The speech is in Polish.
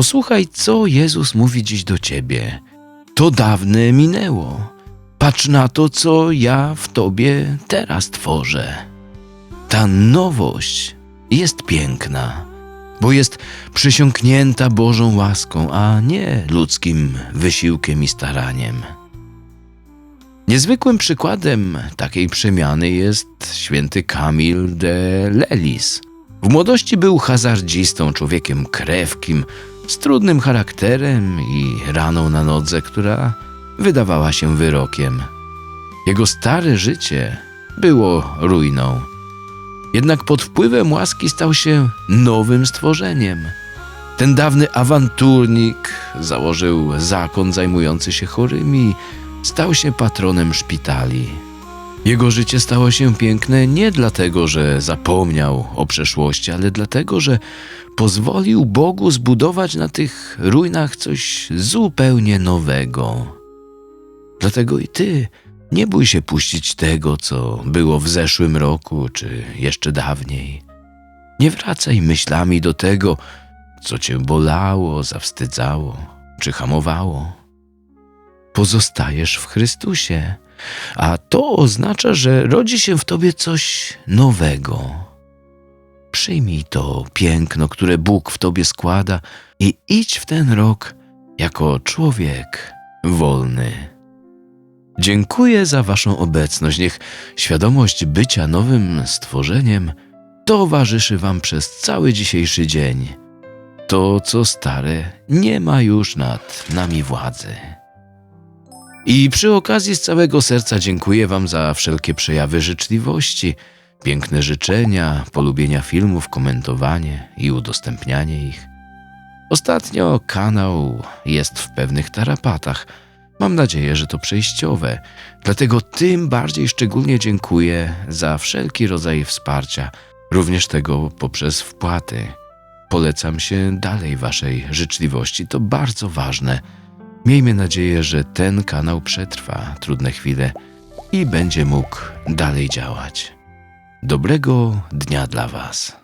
Posłuchaj, co Jezus mówi dziś do ciebie. To dawne minęło. Patrz na to, co ja w tobie teraz tworzę. Ta nowość jest piękna, bo jest przysiągnięta Bożą łaską, a nie ludzkim wysiłkiem i staraniem. Niezwykłym przykładem takiej przemiany jest święty Kamil de Lelis. W młodości był hazardzistą, człowiekiem krewkim, z trudnym charakterem i raną na nodze, która wydawała się wyrokiem. Jego stare życie było ruiną. Jednak pod wpływem łaski stał się nowym stworzeniem. Ten dawny awanturnik założył zakon zajmujący się chorymi, stał się patronem szpitali. Jego życie stało się piękne nie dlatego, że zapomniał o przeszłości, ale dlatego, że pozwolił Bogu zbudować na tych ruinach coś zupełnie nowego. Dlatego i ty nie bój się puścić tego, co było w zeszłym roku czy jeszcze dawniej. Nie wracaj myślami do tego, co cię bolało, zawstydzało czy hamowało. Pozostajesz w Chrystusie, a to oznacza, że rodzi się w tobie coś nowego. Przyjmij to piękno, które Bóg w tobie składa i idź w ten rok jako człowiek wolny. Dziękuję za Waszą obecność. Niech świadomość bycia nowym stworzeniem towarzyszy Wam przez cały dzisiejszy dzień. To, co stare, nie ma już nad nami władzy. I przy okazji z całego serca dziękuję Wam za wszelkie przejawy życzliwości, piękne życzenia, polubienia filmów, komentowanie i udostępnianie ich. Ostatnio kanał jest w pewnych tarapatach. Mam nadzieję, że to przejściowe, dlatego tym bardziej szczególnie dziękuję za wszelki rodzaj wsparcia, również tego poprzez wpłaty. Polecam się dalej Waszej życzliwości, to bardzo ważne. Miejmy nadzieję, że ten kanał przetrwa trudne chwile i będzie mógł dalej działać. Dobrego dnia dla Was.